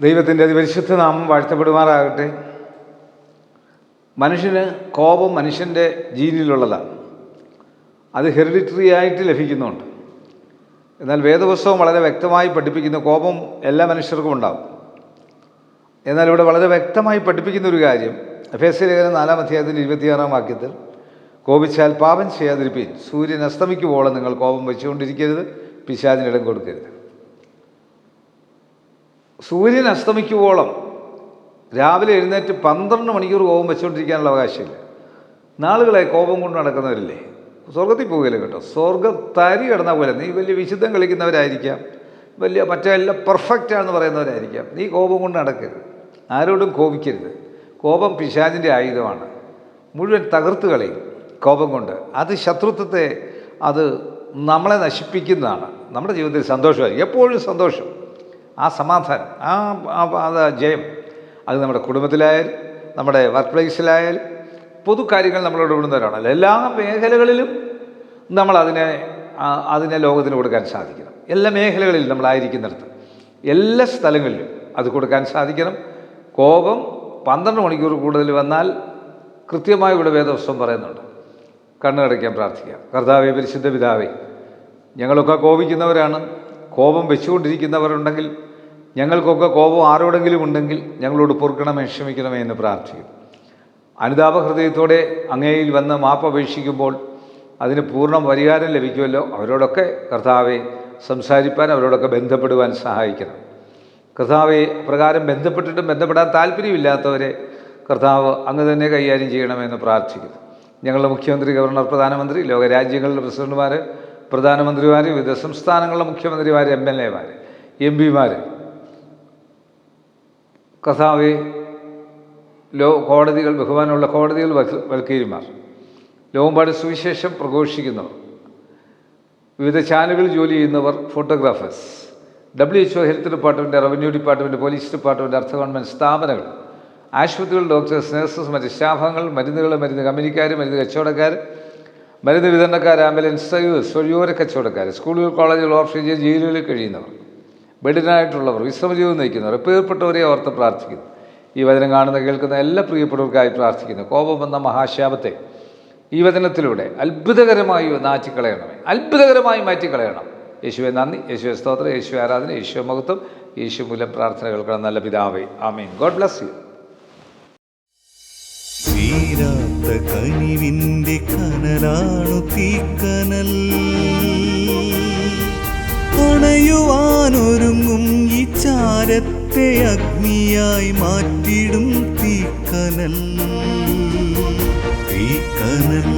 ദൈവത്തിന്റെ അതിപരിശുദ്ധ നാമം വാഴ്ത്തപ്പെടുമാറാകട്ടെ. മനുഷ്യന് കോപം മനുഷ്യന്റെ ജീനിലുള്ളതാണ്. അത് ഹെറിഡിറ്ററി ആയിട്ട് ലഭിക്കുന്നുണ്ട്. എന്നാൽ വേദപുസ്തകം വളരെ വ്യക്തമായി പഠിപ്പിക്കുന്ന കോപം എല്ലാ മനുഷ്യർക്കും ഉണ്ടാവും എന്നാൽ ഇവിടെ വളരെ വ്യക്തമായി പഠിപ്പിക്കുന്ന ഒരു കാര്യം എഫ് എസ് ലേഖനം നാലാം അധ്യായത്തിന്റെ ഇരുപത്തിയാറാം വാക്യത്തിൽ കോപിച്ചാൽ പാപം ചെയ്യാതിരിപ്പിൻ സൂര്യൻ അസ്തമിക്കുമ്പോൾ നിങ്ങൾ കോപം വെച്ചുകൊണ്ടിരിക്കരുത് പിശാചിനിടം കൊടുക്കരുത്. സൂര്യൻ അസ്തമിക്കുവോളം രാവിലെ എഴുന്നേറ്റ് പന്ത്രണ്ട് മണിക്കൂർ കോപം വെച്ചുകൊണ്ടിരിക്കാനുള്ള അവകാശമില്ല. നാളുകളെ കോപം കൊണ്ട് നടക്കുന്നവരില്ലേ? സ്വർഗത്തിൽ പോകില്ല കേട്ടോ? സ്വർഗത്തരി കിടന്ന പോലെ നീ വലിയ വിശുദ്ധം കളിക്കുന്നവരായിരിക്കാം. വലിയ മറ്റേ എല്ലാം പെർഫെക്റ്റ് ആണെന്ന് പറയുന്നവരായിരിക്കാം. നീ കോപം കൊണ്ട് നടക്കരുത്. ആരോടും കോപിക്കരുത്. കോപം പിശാചിന്റെ ആയുധമാണ്. മുഴുവൻ തകർത്ത് കളയും കോപം കൊണ്ട്. അത് ശത്രുത്വത്തെ അത് നമ്മളെ നശിപ്പിക്കുന്നതാണ്. നമ്മുടെ ജീവിതത്തിൽ സന്തോഷമായിരിക്കും. എപ്പോഴും സന്തോഷം. ആ സമാധാനം ആ അത് ജയം. അത് നമ്മുടെ കുടുംബത്തിലായാലും നമ്മുടെ വർക്ക് പ്ലേസിലായാലും പൊതു കാര്യങ്ങൾ നമ്മളോട് വിടുന്നവരാണല്ലോ. എല്ലാ മേഖലകളിലും നമ്മളതിനെ അതിനെ അതിനെ ലോകത്തിന് കൊടുക്കാൻ സാധിക്കണം. എല്ലാ മേഖലകളിലും നമ്മളായിരിക്കുന്നിടത്ത് എല്ലാ സ്ഥലങ്ങളിലും അത് കൊടുക്കാൻ സാധിക്കണം. കോപം പന്ത്രണ്ട് മണിക്കൂർ കൂടുതൽ വന്നാൽ കൃത്യമായി ഇവിടെ വേദവസ്വം പറയുന്നുണ്ട്. കണ്ണടയ്ക്കാൻ പ്രാർത്ഥിക്കാം കർത്താവെ പരിശുദ്ധ പിതാവേ ഞങ്ങളൊക്കെ കോപിക്കുന്നവരാണ്. കോപം വെച്ചുകൊണ്ടിരിക്കുന്നവരുണ്ടെങ്കിൽ ഞങ്ങൾക്കൊക്കെ കോപം ആരോടെങ്കിലും ഉണ്ടെങ്കിൽ ഞങ്ങളോട് പൊറുക്കണമേ ക്ഷമിക്കണമേ എന്ന് പ്രാർത്ഥിക്കും. അനുതാപ ഹൃദയത്തോടെ അങ്ങയിൽ വന്ന് മാപ്പപേക്ഷിക്കുമ്പോൾ അതിന് പൂർണ പരിഹാരം ലഭിക്കുമല്ലോ. അവരോടൊക്കെ കർത്താവെ സംസാരിപ്പാൻ അവരോടൊക്കെ ബന്ധപ്പെടുവാൻ സഹായിക്കണം. കർത്താവെ പ്രകാരം ബന്ധപ്പെട്ടിട്ടും ബന്ധപ്പെടാൻ താല്പര്യമില്ലാത്തവരെ കർത്താവ് അങ്ങ് തന്നെ കൈകാര്യം ചെയ്യണമെന്ന് പ്രാർത്ഥിക്കുന്നു. ഞങ്ങളുടെ മുഖ്യമന്ത്രി ഗവർണർ പ്രധാനമന്ത്രി ലോകരാജ്യങ്ങളിലെ പ്രസിഡന്റുമാർ പ്രധാനമന്ത്രിമാർ വിവിധ സംസ്ഥാനങ്ങളിലെ മുഖ്യമന്ത്രിമാർ എം എൽ എമാർ എം പിമാർ കർത്താവെ ലോ കോടതികൾ ബഹുമാനമുള്ള കോടതികൾ വൽക്കീരിമാർ. ലോകമ്പാട് സുവിശേഷം പ്രഘോഷിക്കുന്നവർ. വിവിധ ചാനലുകളിൽ ജോലി ചെയ്യുന്നവർ photographers. W H O health department revenue department police department അർത്ഥ ഗവൺമെന്റ് സ്ഥാപനങ്ങൾ. ആശുപത്രികൾ ഡോക്ടേഴ്സ് നഴ്സസ് മറ്റ് സ്റ്റാഫുകൾ മരുന്നുകൾ മരുന്ന് കമ്പനിക്കാർ മരുന്ന് കച്ചവടക്കാർ മരുന്ന് വിതരണക്കാർ ആംബുലൻസ് സർവീസ് വഴിയോര കച്ചവടക്കാർ സ്കൂളുകൾ കോളേജുകൾ ഓർഫനേജ് ജയിലുകളിൽ കഴിയുന്നവർ. ബെഡിനായിട്ടുള്ളവർ വിശ്രമജീവൻ നയിക്കുന്നവർ പേർപ്പെട്ടവരെ ഓർത്ത് പ്രാർത്ഥിക്കുന്നു. ഈ വചനം കാണുന്ന കേൾക്കുന്ന എല്ലാ പ്രിയപ്പെട്ടവർക്കായി പ്രാർത്ഥിക്കുന്നു. കോപം വന്ന മഹാശാപത്തെ ഈ വചനത്തിലൂടെ അത്ഭുതകരമായി നാറ്റിക്കളയണമേ അത്ഭുതകരമായി മാറ്റിക്കളയണം. യേശുവെ നന്ദി. യേശുവെ സ്തോത്രം. യേശു ആരാധന. യേശു മഹത്വം. യേശു മൂലം പ്രാർത്ഥന കേൾക്കണം നല്ല പിതാവേ. ആമീൻ. God bless you. കനിവിന്റെ കനലാണു തീക്കനൽ. അണയുവാനൊരുങ്ങും ഈ ചാരത്തെ അഗ്നിയായി മാറ്റിടും തീക്കനൽ. തീക്കനൽ.